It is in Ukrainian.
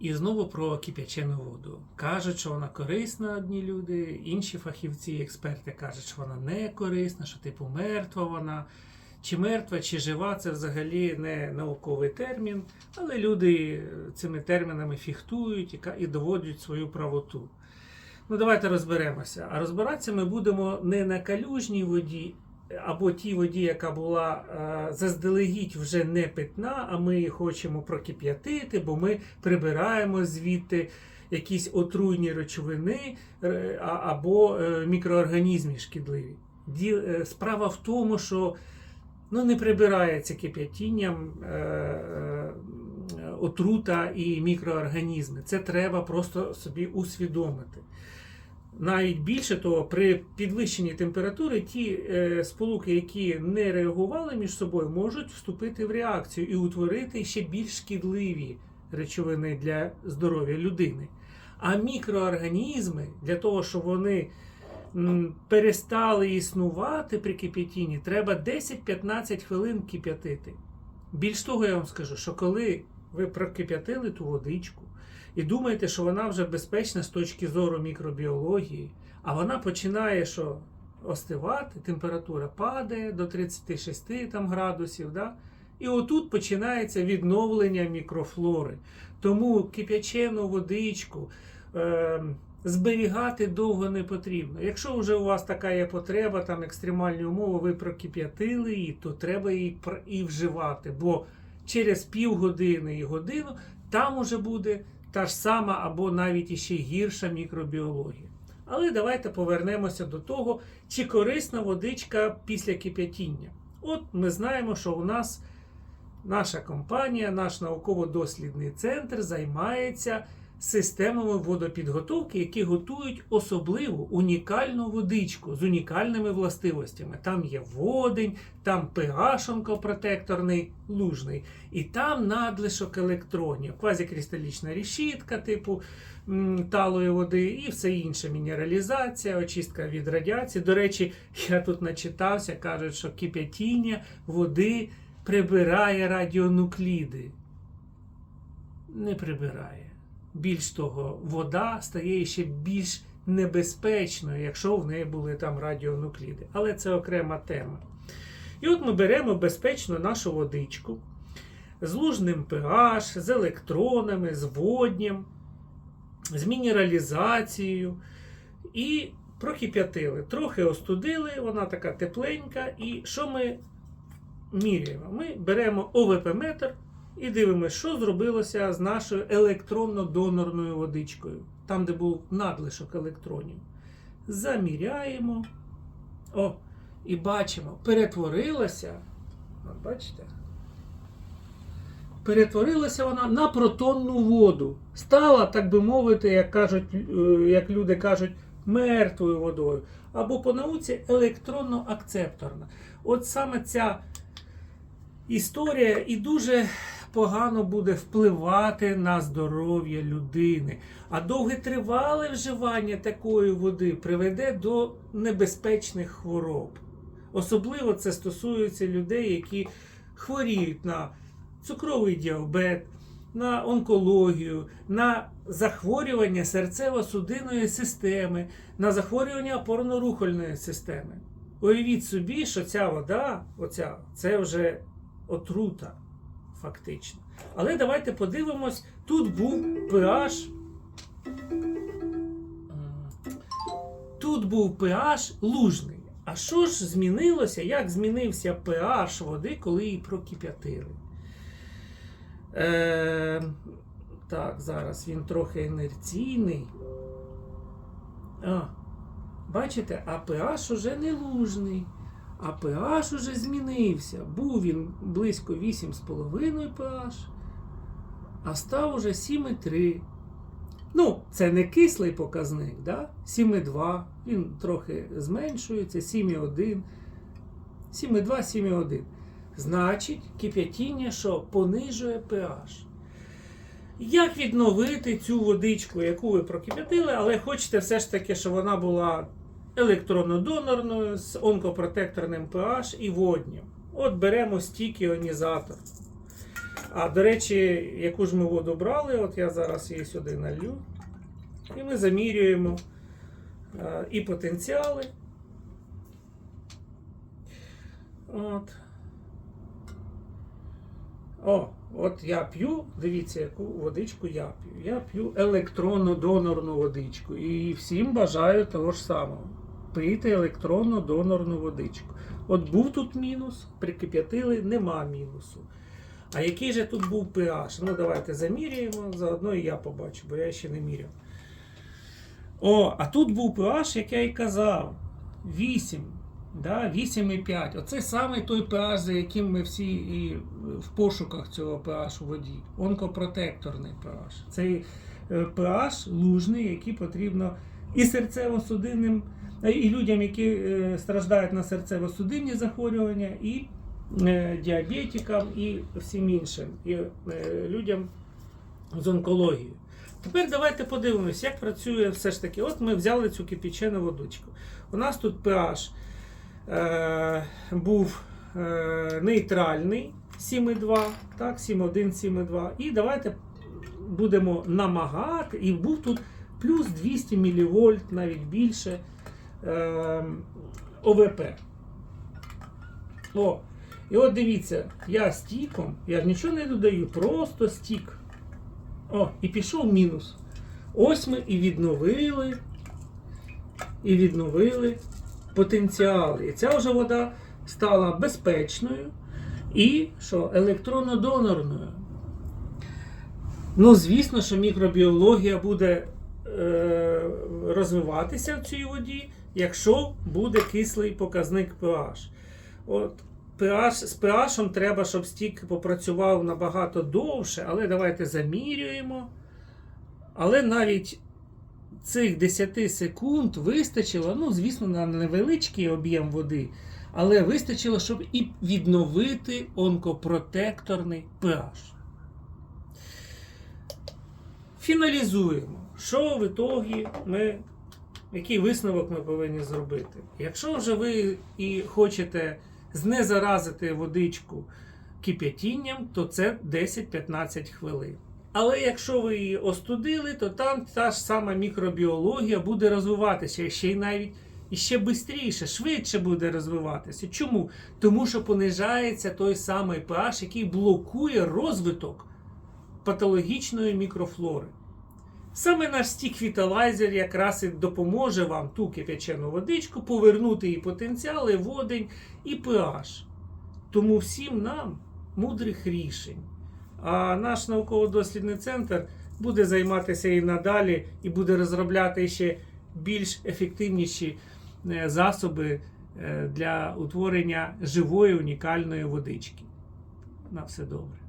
І знову про кип'ячену воду. Кажуть, що вона корисна одні люди, інші фахівці, експерти кажуть, що вона не корисна, що типу мертва вона. Чи мертва, чи жива, це взагалі не науковий термін, але люди цими термінами фіхтують і доводять свою правоту. Ну, давайте розберемося. А розбиратися ми будемо не на калюжній воді, або тій воді, яка була е, заздалегідь вже не питна, а ми її хочемо прокип'ятити, бо ми прибираємо звідти якісь отруйні речовини е, або е, мікроорганізми шкідливі. Справа в тому, що ну, не прибирається кип'ятінням отрута і мікроорганізми. Це треба просто собі усвідомити. Навіть більше того, при підвищенні температури ті е, сполуки, які не реагували між собою, можуть вступити в реакцію і утворити ще більш шкідливі речовини для здоров'я людини. А мікроорганізми для того, щоб вони м, перестали існувати при кип'ятінні, треба 10-15 хвилин кип'ятити. Більш того, я вам скажу, що коли ви прокип'ятили ту водичку і думаєте, що вона вже безпечна з точки зору мікробіології, а вона починає що остивати, температура падає до 36 там, градусів. Да? І отут починається відновлення мікрофлори. Тому кип'ячену водичку е, зберігати довго не потрібно. Якщо вже у вас така є потреба, там екстремальні умови, ви прокип'ятили її, то треба її і вживати. Бо через півгодини і годину там уже буде та ж сама або навіть іще гірша мікробіологія. Але давайте повернемося до того, чи корисна водичка після кип'ятіння. От ми знаємо, що у нас наша компанія, наш науково-дослідний центр займається системами водопідготовки, які готують особливу унікальну водичку з унікальними властивостями. Там є водень, там pH онкопротекторний, лужний, і там надлишок електронів, квазікристалічна решітка, типу талої води і все інше. Мінералізація, очистка від радіації. До речі, я тут начитався, кажуть, що кип'ятіння води прибирає радіонукліди. Не прибирає. Більш того, вода стає ще більш небезпечною, якщо в неї були там радіонукліди. Але це окрема тема. І от ми беремо безпечно нашу водичку з лужним pH, з електронами, з водням, з мінералізацією і прокип'ятили. Трохи остудили, вона така тепленька. І що ми міряємо? Ми беремо ОВП-метр і дивимося, що зробилося з нашою електронно-донорною водичкою, там, де був надлишок електронів. Заміряємо. О, і бачимо, перетворилася. От бачите? Перетворилася вона на протонну воду. Стала, так би мовити, як кажуть, е, як люди кажуть, мертвою водою. Або по науці електронно-акцепторна. От саме ця історія і дуже погано буде впливати на здоров'я людини. А довготривале вживання такої води приведе до небезпечних хвороб. Особливо це стосується людей, які хворіють на цукровий діабет, на онкологію, на захворювання серцево-судинної системи, на захворювання опорно-рухольної системи. Уявіть собі, що ця вода, оця, це вже отрута, фактично. Але давайте подивимось, тут був pH. Тут був pH лужний. А що ж змінилося? Як змінився pH води, коли її прокип'ятили? Е, так, зараз він трохи інерційний. А, бачите, а pH уже не лужний. А pH уже змінився. Був він близько 8,5 pH, а став уже 7,3. Ну, це не кислий показник, да? 7,2. Він трохи зменшується, 7,1. 7,2, 7,1. Значить, кип'ятіння, що понижує pH. Як відновити цю водичку, яку ви прокип'ятили, але хочете все ж таки, щоб вона була електронно-донорною з онкопротекторним pH і воднім. От беремо стік іонізатор. А до речі, яку ж ми воду брали, от я зараз її сюди налью. І ми замірюємо е, і потенціали. От. О, от я п'ю, дивіться, яку водичку я п'ю. Я п'ю електронну донорну водичку. І всім бажаю того ж самого. Пийте електронну донорну водичку. От був тут мінус, прикип'ятили, нема мінусу. А який же тут був pH? Ну, давайте заміряємо, заодно і я побачу, бо я ще не міряв. О, а тут був pH, як я і казав, 8. Да, 8,5. Оце саме той pH, за яким ми всі і в пошуках цього pH у воді. Онкопротекторний pH. Цей е, pH лужний, який потрібно і серцево-судинним, е, і людям, які е, страждають на серцево-судинні захворювання, і е, діабетикам, і всім іншим, і людям з онкологією. Тепер давайте подивимось, як працює все ж таки. От ми взяли цю кипячену водичку. У нас тут pH е, був е, нейтральний 7,2, так, 7,1, 7,2. І давайте будемо намагати, і був тут плюс 200 мВ, навіть більше е, ОВП. О, і от дивіться, я стіком, я ж нічого не додаю, просто стік. О, і пішов мінус. Ось ми і відновили, і відновили потенціали. І ця вже вода стала безпечною і що, електронно-донорною. Ну, звісно, що мікробіологія буде розвиватися в цій воді, якщо буде кислий показник pH. От pH, з pH треба, щоб стік попрацював набагато довше, але давайте замірюємо. Але навіть цих 10 секунд вистачило, ну, звісно, на невеличкий об'єм води, але вистачило, щоб і відновити онкопротекторний pH. Фіналізуємо, що в ітогі ми, який висновок ми повинні зробити. Якщо вже ви і хочете знезаразити водичку кип'ятінням, то це 10-15 хвилин. Але якщо ви її остудили, то там та ж сама мікробіологія буде розвиватися ще й навіть і ще швидше, швидше буде розвиватися. Чому? Тому що понижається той самий pH, який блокує розвиток патологічної мікрофлори. Саме наш стік Віталайзер якраз і допоможе вам ту кип'ячену водичку повернути її потенціали, водень і pH. Тому всім нам мудрих рішень. А наш науково-дослідний центр буде займатися і надалі, і буде розробляти ще більш ефективніші е, засоби е, для утворення живої унікальної водички. На все добре.